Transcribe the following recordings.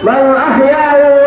Bueno, ah.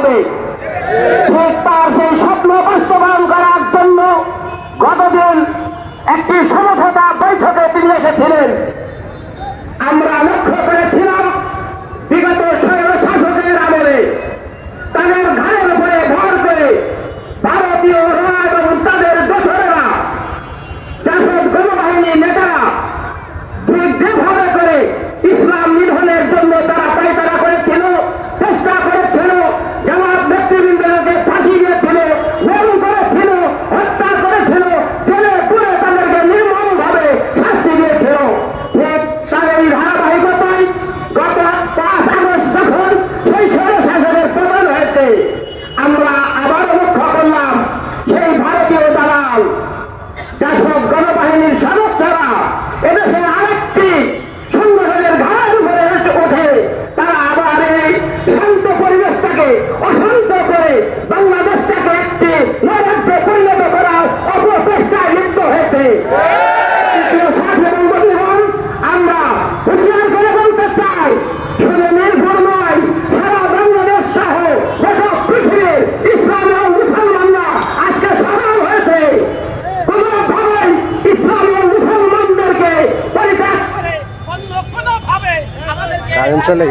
হবে। তার সেই স্বপ্ন বাস্তবায়ন করার জন্য গতদিন একটি সমঝোতা বৈঠকে তিনি এসেছিলেন। চলে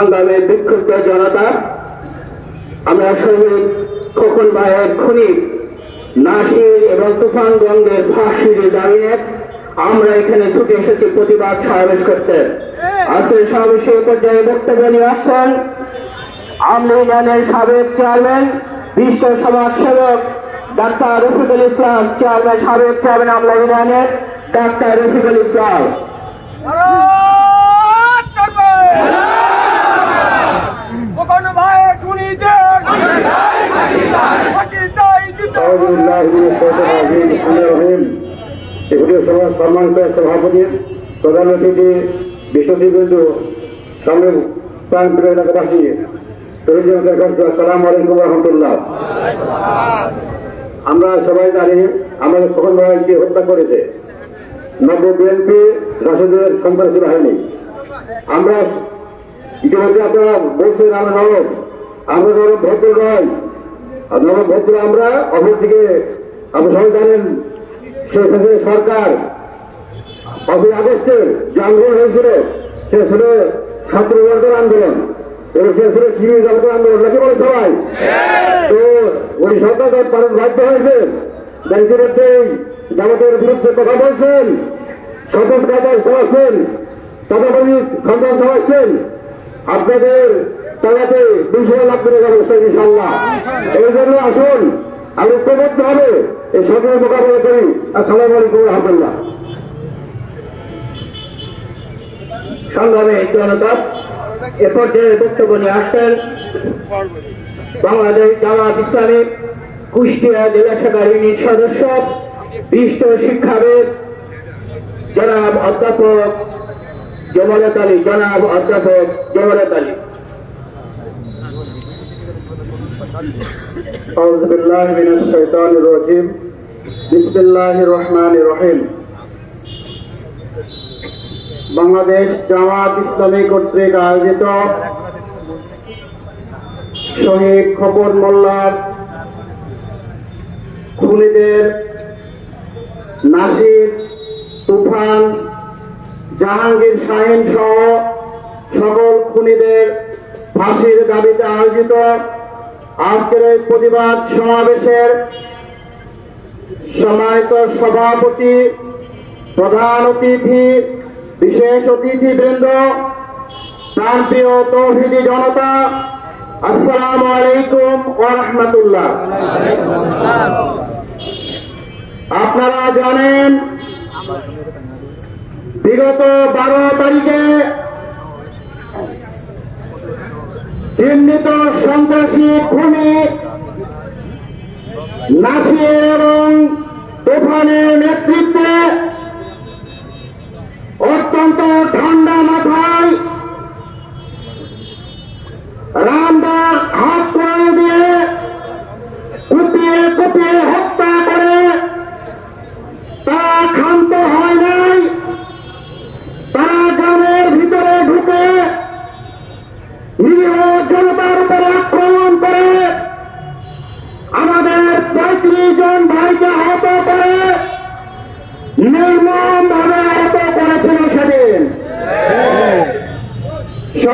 সংগ্রামে বিক্ষুব্ধ জনতা আমরা শহীদ খোকন ভাইয়ের খনি নাসির এবং তুফান তুফানগঞ্জের ফাঁসির দাঁড়িয়ে আমরা এখানে ছুটে এসেছি প্রতিবাদ সমাবেশ করতে। আজকে সমাবেশে পর্যায়ে বক্তব্য নিয়ে আসছেন আমলিগানের সাবেক চেয়ারম্যান, বিশ্ব সমাজ সেবক ডাক্তার রফিকুল ইসলাম, চেয়ারম্যান সাবেক চেয়ারম্যান আমরা ইরানের ডাক্তার রফিকুল ইসলাম। সম্মানিত সভাপতি, প্রধান অতিথি বিশ্বদীবৃন্দ সম্ভব প্রাণপ্রিয় এলাকাবাসী তরুণদের কাছে আসসালাম আলাইকুম রহমতুল্লাহ। আমরা সবাই জানি, আমাদের সকল ভাইকে হত্যা করেছে। নব্য বিএনপি রাশেদের সন্ত্রাসী বাহিনী। আমরা ইতিমধ্যে আপনারা বলছেন, আমরা নরম আমরা নরম ভদ্র নয়। নরম ভদ্র আমরা অভিযোগ থেকে আপনি সবাই জানেন সরকার পাঁচই আগস্টের যে আন্দোলন হয়েছিল সে ছিল ছাত্র জনতার আন্দোলন। এবং সে ছিল সিভিল জনতার আন্দোলন নাকি বলে সবাই? তো ওই সরকার পালন বাধ্য হয়েছে। তাই ইতিমধ্যে এই জামাতের বিরুদ্ধে কথা বলছেন চালাচ্ছেন চালাচ্ছেন আপনাদের টাকাতে দুশো লাখ করে ব্যবস্থা ইনশাল্লাহ এই জন্য আসুন আমি ঐক্যবদ্ধ হবে এই সরকারের মোকাবিলা করি। আসসালামু আলাইকুম রহমতুল্লাহ। সংগ্রামে জনতা এ পর্যায়ে বক্তব্য নিয়ে আসছেন বাংলাদেশ জামাত ইসলামী কুষ্টিয়া জেলা শাখার ইউনিট সদস্য বিশিষ্ট শিক্ষাবিদ জনাব অধ্যাপক জমালত আলী জনাব অধ্যাপক জমালত আলী أعوذ بالله من الشيطان الرجيم بسم الله الرحمن الرحيم বাংলাদেশ জামাত ইসলামী কর্তৃক আয়োজিত শহীদ খবর মোল্লার খুনিদের নাসির, তুফান, জাহাঙ্গীর শাহিন সহ সকল খুনিদের ফাঁসির দাবিতে আয়োজিত আজকের এই প্রতিবাদ সমাবেশের সম্মানিত সভাপতি, প্রধান অতিথি বিশেষ অতিথিবৃন্দ প্রান্তীয় তৌহিদি জনতা, আসসালামু আলাইকুম ওয়া রাহমাতুল্লাহ। আপনারা জানেন, বিগত বারো তারিখে চিহ্নিত সন্ত্রাসী খুনি নাসির এবং তুফানের নেতৃত্বে অত্যন্ত ঠান্ডা মাথায়। রামদার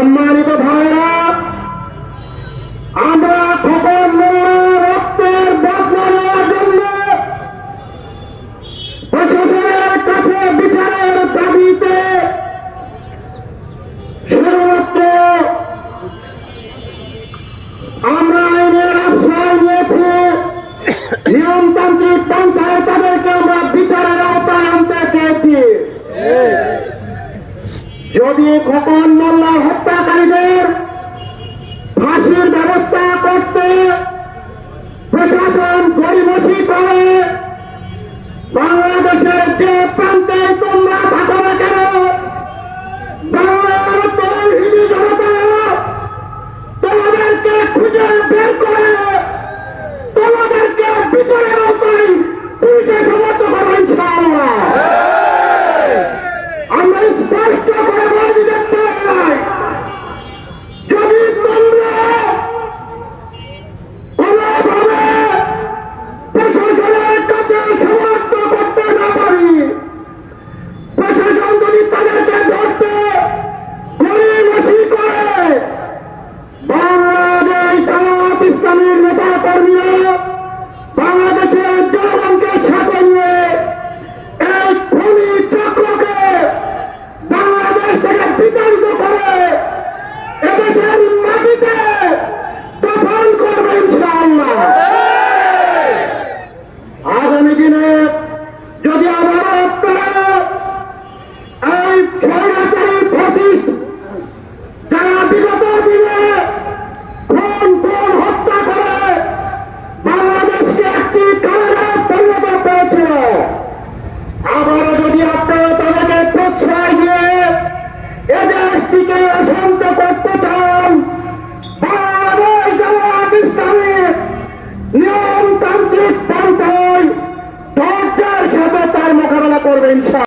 সম্মানিত ভাইরা